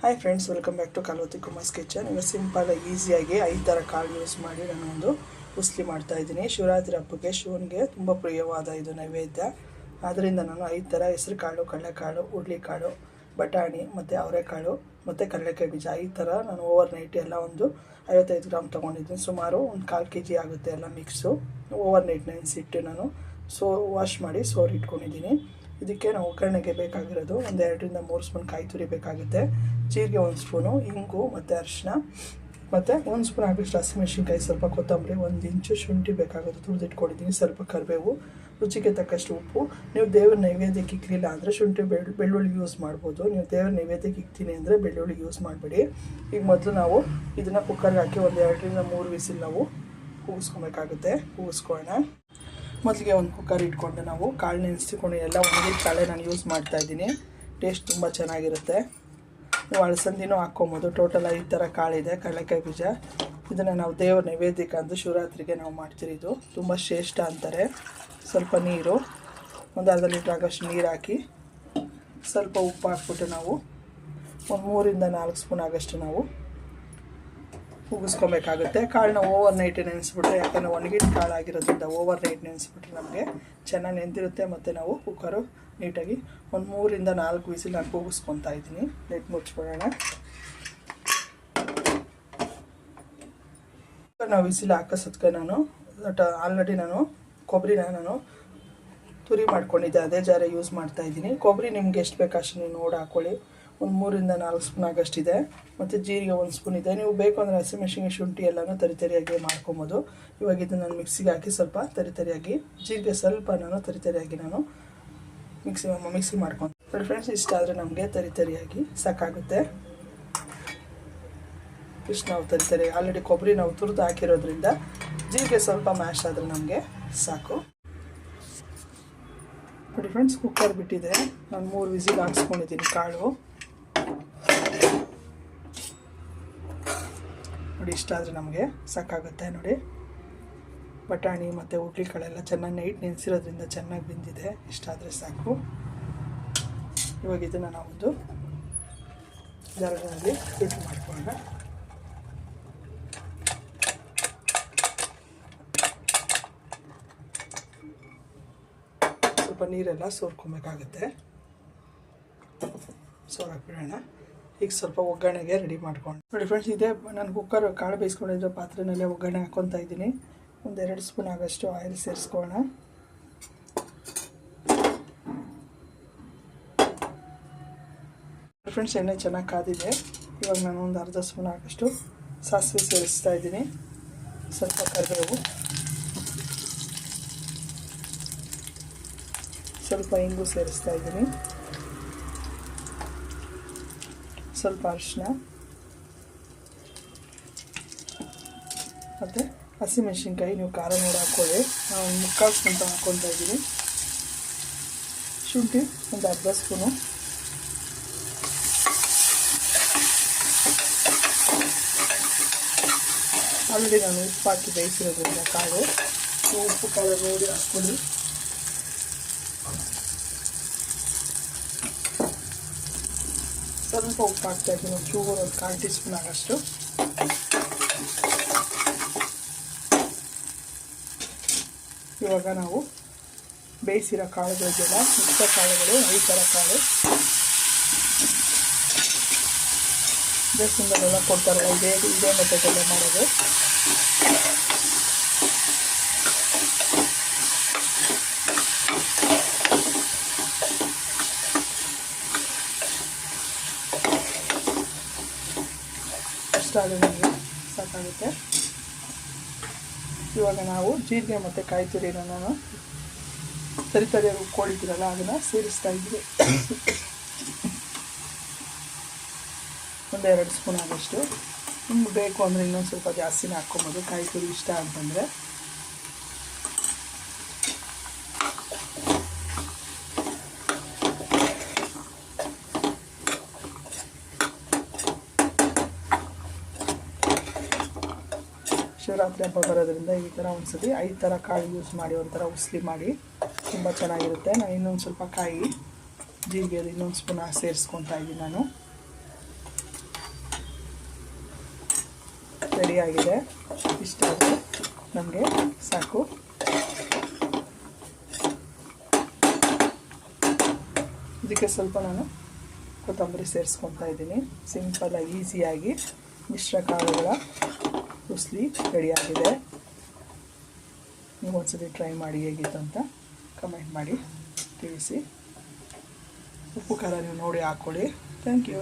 Hi friends welcome back to Kalavathi Kumar's kitchen ಇವಾಗ simple ಈಸಿಯಾಗಿ ಐದು ಥರ ಕಾಳು ಯೂಸ್ ಮಾಡಿ ನಾನು ಒಂದು ಉಸ್ಲಿ ಮಾಡ್ತಾ ಇದ್ದೀನಿ. ಶಿವರಾತ್ರಿ ಹಬ್ಬಕ್ಕೆ ಶಿವನಿಗೆ ತುಂಬ ಪ್ರಿಯವಾದ ಇದು ನೈವೇದ್ಯ. ಆದ್ದರಿಂದ ನಾನು ಐದು ಥರ ಹೆಸರು ಕಾಳು ಕಡಲೆಕಾಳು ಹುರುಳಿಕಾಳು ಬಟಾಣಿ ಮತ್ತು ಅವರೆಕಾಳು ಮತ್ತು ಕಡಲೆಕಾಯಿ ಬೀಜ. ಈ ಥರ ನಾನು ಓವರ್ ನೈಟ್ ಎಲ್ಲ ಒಂದು ಐವತ್ತೈದು ಗ್ರಾಮ್ ತೊಗೊಂಡಿದ್ದೀನಿ. ಸುಮಾರು ಒಂದು ಕಾಲು ಕೆ ಜಿ ಆಗುತ್ತೆ ಎಲ್ಲ ಮಿಕ್ಸು ಓವರ್ ನೈಟ್ ನೆನೆಸಿಟ್ಟು ನಾನು ಸೋ ವಾಶ್ ಮಾಡಿ ಸೋರ್ ಇಟ್ಕೊಂಡಿದ್ದೀನಿ. ಇದಕ್ಕೆ ನಾವು ಒಗ್ಗರಣೆಗೆ ಬೇಕಾಗಿರೋದು ಒಂದು ಎರಡರಿಂದ ಮೂರು ಸ್ಪೂನ್ ಕಾಯಿ ತುರಿ ಬೇಕಾಗುತ್ತೆ. ಜೀರಿಗೆ ಒಂದು ಸ್ಪೂನು, ಇಂಗು ಮತ್ತು ಅರಿಶಿನ. ಮತ್ತು ಒಂದು ಸ್ಪೂನ್ ಹಾಕಿಷ್ಟು ಹಸಿಮೆಣ್ಸಿನ್ಕಾಯಿ ಸ್ವಲ್ಪ ಕೊತ್ತಂಬರಿ, ಒಂದು ಇಂಚು ಶುಂಠಿ ಬೇಕಾಗುತ್ತೆ. ತುರಿದಿಟ್ಕೊಂಡಿದ್ದೀನಿ, ಸ್ವಲ್ಪ ಕರಿಬೇವು, ರುಚಿಗೆ ತಕ್ಕಷ್ಟು ಉಪ್ಪು. ನೀವು ದೇವ್ರ ನೈವೇದ್ಯಕ್ಕೆ ಇಕ್ಕಲಿಲ್ಲ ಅಂದರೆ ಶುಂಠಿ, ಬೆಳ್ಳು, ಬೆಳ್ಳುಳ್ಳಿ ಯೂಸ್ ಮಾಡ್ಬೋದು. ನೀವು ದೇವ್ರ ನೈವೇದ್ಯಕ್ಕೆ ಇಕ್ತೀನಿ ಅಂದರೆ ಬೆಳ್ಳುಳ್ಳಿ ಯೂಸ್ ಮಾಡಬೇಡಿ. ಈಗ ಮೊದಲು ನಾವು ಇದನ್ನು ಕುಕ್ಕರ್ಗೆ ಹಾಕಿ ಒಂದು ಎರಡರಿಂದ ಮೂರು ವಿಸಿಲ್ ನಾವು ಕೂಗಿಸ್ಕೊಬೇಕಾಗುತ್ತೆ. ಕೂಗಿಸ್ಕೊಳ್ಳೋಣ. ಮೊದಲಿಗೆ ಒಂದು ಕುಕ್ಕರ್ ಇಟ್ಕೊಂಡು ನಾವು ಕಾಳು ನೆನೆಸ್ಕೊಂಡು ಎಲ್ಲ ಒಣಗಿದ ಕಾಳೆ ನಾನು ಯೂಸ್ ಮಾಡ್ತಾ ಇದ್ದೀನಿ. ಟೇಸ್ಟ್ ತುಂಬ ಚೆನ್ನಾಗಿರುತ್ತೆ. ನೀವು ಅಳಸಂದಿನೂ ಹಾಕ್ಕೊಬೋದು. ಟೋಟಲ್ ಐದು ಥರ ಕಾಳಿದೆ ಕಡಲೆಕಾಯಿ ಬೀಜ. ಇದನ್ನು ನಾವು ದೇವ್ರ ನೈವೇದ್ಯಕ್ಕೆ ಅಂದು ಶಿವರಾತ್ರಿಗೆ ನಾವು ಮಾಡ್ತೀರಿ ಇದು. ತುಂಬ ಶ್ರೇಷ್ಠ ಅಂತಾರೆ. ಸ್ವಲ್ಪ ನೀರು, ಒಂದು ಅರ್ಧ ಲೀಟ್ರ್ ಆಗೋಷ್ಟು ನೀರು ಹಾಕಿ ಸ್ವಲ್ಪ ಉಪ್ಪು ಹಾಕ್ಬಿಟ್ಟು ನಾವು ಒಂದು ಮೂರಿಂದ ನಾಲ್ಕು ಸ್ಪೂನ್ ಆಗೋಷ್ಟು ನಾವು ಉಗಿಸ್ಕೊಬೇಕಾಗುತ್ತೆ ಕಾಳನ್ನ ಓವರ್ ನೈಟ್ ನೆನೆಸ್ಬಿಟ್ರೆ, ಯಾಕಂದರೆ ಒಣಗಿಟ್ಟು ಕಾಳು ಆಗಿರೋದ್ರಿಂದ ಓವರ್ ನೈಟ್ ನೆನೆಸ್ಬಿಟ್ರೆ ನಮಗೆ ಚೆನ್ನಾಗಿ ನೆಂದಿರುತ್ತೆ ಮತ್ತು ನಾವು ಕುಕ್ಕರು ನೀಟಾಗಿ ಒಂದು ಮೂರಿಂದ ನಾಲ್ಕು ವಿಸಿಲ್ ನಾನು ಕೂಗಿಸ್ಕೊತಾ ಇದ್ದೀನಿ. ನೆಟ್ ಮುಚ್ಬಿಡೋಣ ನಾವು ವಿಸಿಲ್ ಹಾಕೋಸತ್ಕೆ ನಾನು ಆಲ್ರೆಡಿ ನಾನು ಕೊಬ್ಬರಿನ ನಾನು ತುರಿ ಮಾಡ್ಕೊಂಡಿದ್ದೆ. ಅದೇ ಜಾರ ಯೂಸ್ ಮಾಡ್ತಾ ಇದ್ದೀನಿ. ಕೊಬ್ಬರಿ ನಿಮ್ಗೆ ಎಷ್ಟು ಬೇಕು ನೀವು ನೋಡಿ ಹಾಕ್ಕೊಳ್ಳಿ ಒಂದು ಮೂರಿಂದ ನಾಲ್ಕು ಸ್ಪೂನ್ ಆಗಷ್ಟಿದೆ ಮತ್ತು ಜೀರಿಗೆ ಒಂದು ಸ್ಪೂನ್ ಇದೆ. ನೀವು ಬೇಕು ಅಂದರೆ ಹಸಿಮೆಣಸಿಗೆ ಶುಂಠಿ ಎಲ್ಲನೂ ತರಿತರಿಯಾಗಿ ಮಾಡ್ಕೊಬೋದು. ಇವಾಗ ಇದನ್ನು ನಾನು ಮಿಕ್ಸಿಗೆ ಹಾಕಿ ಸ್ವಲ್ಪ ತರಿತರಿಯಾಗಿ, ಜೀರಿಗೆ ಸ್ವಲ್ಪ ನಾನು ತರಿತರಿಯಾಗಿ ನಾನು ಮಿಕ್ಸಿ ಮಿಕ್ಸಿ ಮಾಡ್ಕೊಂಡು ಫ್ರೆಂಡ್ಸ್ ಇಷ್ಟ ಆದರೆ ನಮಗೆ ತರಿತರಿಯಾಗಿ ಸಾಕಾಗುತ್ತೆ. ಇಷ್ಟು ನಾವು ತರಿತರಿ ಆಲ್ರೆಡಿ ಕೊಬ್ಬರಿ ನಾವು ತುರಿದು ಹಾಕಿರೋದ್ರಿಂದ ಜೀರಿಗೆ ಸ್ವಲ್ಪ ಮ್ಯಾಶ್ ಆದರೆ ನಮಗೆ ಸಾಕು. ನೋಡಿ ಫ್ರೆಂಡ್ಸ್ ಕುಕ್ಕರ್ ಬಿಟ್ಟಿದೆ. ನಾನು ಮೂರು ವಿಸಿಲ್ ಹಾಕ್ಸ್ಕೊಂಡಿದ್ದೀನಿ ಕಾಳು. ನೋಡಿ, ಇಷ್ಟ ಆದರೆ ನಮಗೆ ಸಾಕಾಗುತ್ತೆ ನೋಡಿ. ಬಟಾಣಿ ಮತ್ತು ಹುಡ್ಲಿಕಾಳೆಲ್ಲ ಚೆನ್ನಾಗಿ ನೈಟ್ ನೆನೆಸಿರೋದ್ರಿಂದ ಚೆನ್ನಾಗಿ ಬೆಂದಿದೆ. ಇಷ್ಟಾದರೆ ಸಾಕು. ಇವಾಗ ಇದನ್ನು ನಾವೊಂದು ಜಾರಗಳಲ್ಲಿ ಫಿಟ್ ಮಾಡ್ಕೊಳ್ಳೋಣ. ಸ್ವಲ್ಪ ನೀರೆಲ್ಲ ಸೋರ್ಕೊಬೇಕಾಗುತ್ತೆ. ಸೋರಾಕ್ಬಿಡೋಣ. ಈಗ ಸ್ವಲ್ಪ ಒಗ್ಗರಣೆಗೆ ರೆಡಿ ಮಾಡ್ಕೊಂಡು. ನೋಡಿ ಫ್ರೆಂಡ್ಸ್ ಇದೇ ನಾನು ಕುಕ್ಕರ್ ಕಾಳು ಬೇಯಿಸ್ಕೊಂಡಿರೋ ಪಾತ್ರೆನಲ್ಲೇ ಒಗ್ಗರಣೆ ಹಾಕ್ಕೊತಾ ಇದ್ದೀನಿ. ಒಂದೆರಡು ಸ್ಪೂನ್ ಆಗೋಷ್ಟು ಆಯಿಲ್ ಸೇರಿಸ್ಕೊಳ್ಳೋಣ. ಫ್ರೆಂಡ್ಸ್ ಎಣ್ಣೆ ಚೆನ್ನಾಗಿ ಕಾದಿದೆ. ಇವಾಗ ನಾನು ಒಂದು ಅರ್ಧ ಸ್ಪೂನ್ ಆಗೋಷ್ಟು ಸಾಸಿವೆ ಸೇರಿಸ್ತಾ ಇದ್ದೀನಿ. ಸ್ವಲ್ಪ ಕರಿಬೇವು. ಸ್ವಲ್ಪ ಇಂಗು ಸೇರಿಸ್ತಾ ಇದ್ದೀನಿ. ಸ್ವಲ್ಪ ಅರಿಶಿನ ಮತ್ತು ಹಸಿಮೆಣ್ಸಿನ್ಕಾಯಿ ನೀವು ಖಾರ ನೋಡಿ ಹಾಕ್ಕೊಳ್ಳಿ ನಾವು ಮುಕ್ಕಾಲು ಸ್ಪೂನ್ ಹಾಕ್ಕೊಳ್ತಾ ಇದ್ದೀನಿ ಶುಂಠಿ ಒಂದು ಅರ್ಧ ಸ್ಪೂನು. ಆಲ್ರೆಡಿ ನಾನು ಉಪ್ಪು ಹಾಕಿ ಬೇಯಿಸಿರೋದ್ರಿಂದ ಕಾಳು. ಉಪ್ಪು ಖಾರ ನೋಡಿ ಹಾಕ್ಕೊಳ್ಳಿ. ಸ್ವಲ್ಪ ಉಪ್ಪು ಹಾಕ್ತಾ ಇದ್ದೀನಿ ಚೂರು ಒಂದು ಕಾಲು ಟೀ ಸ್ಪೂನ್ ಆಗಷ್ಟು. ಇವಾಗ ನಾವು ಬೇಯಿಸಿರೋ ಕಾಳುಗಳಿಗೆಲ್ಲ ಮಿಕ್ಸ ಕಾಳುಗಳು ಐದು ಥರ ಕಾಳು. ದೇವಸ್ಥಾನದಲ್ಲೆಲ್ಲ ಕೊಡ್ತಾರಲ್ಲ ಇದೇ ಇದೇ ಮೆಥಡಲ್ಲೇ ಮಾಡೋದು. ಇಷ್ಟಾದರೆ ನಮಗೆ ಸಾಕಾಗುತ್ತೆ. ಇವಾಗ ನಾವು ಜೀರಿಗೆ ಮತ್ತು ಕಾಯಿ ನಾನು ತರಿ ತರಿಯಾಗಿ ಉಕ್ಕೊಂಡಿದ್ದೀರಲ್ಲ ಅದನ್ನು ಸೇರಿಸ್ತಾ ಇದ್ದೀವಿ ಒಂದೆರಡು ಸ್ಪೂನ್ ಆದಷ್ಟು. ನಿಮ್ಗೆ ಬೇಕು ಅಂದರೆ ಇನ್ನೊಂದು ಸ್ವಲ್ಪ ಜಾಸ್ತಿನೇ ಹಾಕ್ಕೊಬೋದು. ಕಾಯಿ ತುರಿ ಇಷ್ಟ ಅಂತಂದರೆ. ಶಿವರಾತ್ರಿ ಹಬ್ಬ ಬರೋದ್ರಿಂದ ಈ ಥರ ಒಂದ್ಸತಿ ಐದು ಥರ ಕಾಳು ಯೂಸ್ ಮಾಡಿ, ಒಂಥರ ಉಸ್ಲಿ ಮಾಡಿ ತುಂಬ ಚೆನ್ನಾಗಿರುತ್ತೆ. ನಾನು ಇನ್ನೊಂದು ಸ್ವಲ್ಪ ಕಾಯಿ ಜೀರಿಗೆ ಇನ್ನೊಂದು ಸ್ಪೂನ್ ಸೇರಿಸ್ಕೊತಾ ಇದ್ದೀನಿ ನಾನು. ರೆಡಿಯಾಗಿದೆ ಇಷ್ಟ ನಮಗೆ ಸಾಕು. ಇದಕ್ಕೆ ಸ್ವಲ್ಪ ನಾನು ಕೊತ್ತಂಬರಿ ಸೇರಿಸ್ಕೊತಾ ಇದ್ದೀನಿ. ಸಿಂಪಲ್ಲಾಗಿ ಈಸಿಯಾಗಿ ಮಿಶ್ರ ಕಾಳುಗಳ ಉಸ್ಲಿ ರೆಡಿಯಾಗಿದೆ ನೀವು ಒಂದ್ಸರಿ ಟ್ರೈ ಮಾಡಿ ಹೇಗಿತ್ತು ಅಂತ ಕಮೆಂಟ್ ಮಾಡಿ ತಿಳಿಸಿ. ಉಪ್ಪು ಖಾರ ನೀವು ನೋಡಿ ಹಾಕ್ಕೊಳ್ಳಿ ಥ್ಯಾಂಕ್ ಯು